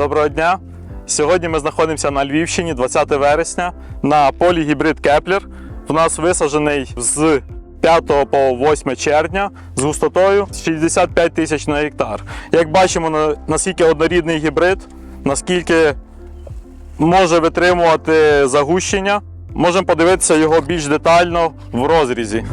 Доброго дня! Сьогодні ми знаходимося на Львівщині, 20 вересня, на полі гібрид Кеплер. В нас висаджений з 5 по 8 червня з густотою 65 тисяч на гектар. Як бачимо, наскільки однорідний гібрид, наскільки може витримувати загущення, можемо подивитися його більш детально в розрізі.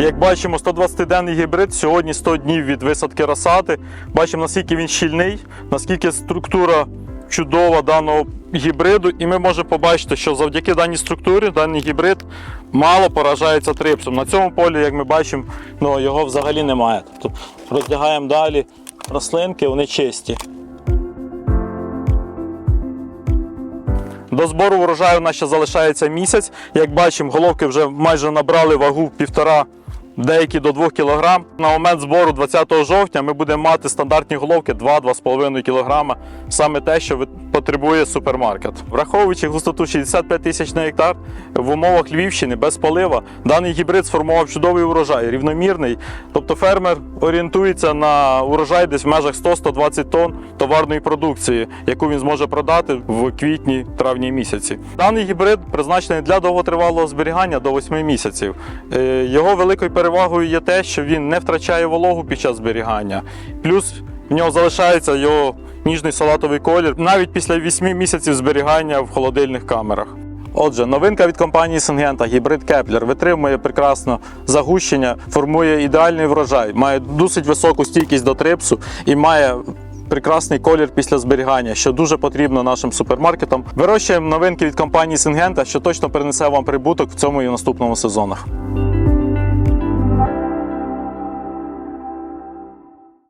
Як бачимо, 120-денний гібрид, сьогодні 100 днів від висадки розсади. Бачимо, наскільки він щільний, наскільки структура чудова даного гібриду, і ми можемо побачити, що завдяки даній структурі даний гібрид мало поражається трипсом. На цьому полі, як ми бачимо, ну, його взагалі немає. Тобто роздягаємо далі рослинки, вони чисті. До збору врожаю у нас ще залишається місяць. Як бачимо, головки вже майже набрали вагу півтора, деякі до 2 кг. На момент збору 20 жовтня ми будемо мати стандартні головки 2-2,5 кг. Саме те, що ви- потребує супермаркет. Враховуючи густоту 65 тисяч на гектар в умовах Львівщини без полива, даний гібрид сформував чудовий урожай, рівномірний. Тобто фермер орієнтується на урожай десь в межах 100-120 тонн товарної продукції, яку він зможе продати в квітні-травні місяці. Даний гібрид призначений для довготривалого зберігання до 8 місяців. Е, Його великою перевагою є те, що він не втрачає вологу під час зберігання. Плюс в нього залишається його ніжний салатовий колір навіть після 8 місяців зберігання в холодильних камерах. Отже, новинка від компанії Сингента гібрид Кеплер витримує прекрасно загущення, формує ідеальний врожай, має досить високу стійкість до трипсу і має прекрасний колір після зберігання, що дуже потрібно нашим супермаркетам. Вирощуємо новинки від компанії Сингента, що точно принесе вам прибуток в цьому і наступному сезонах.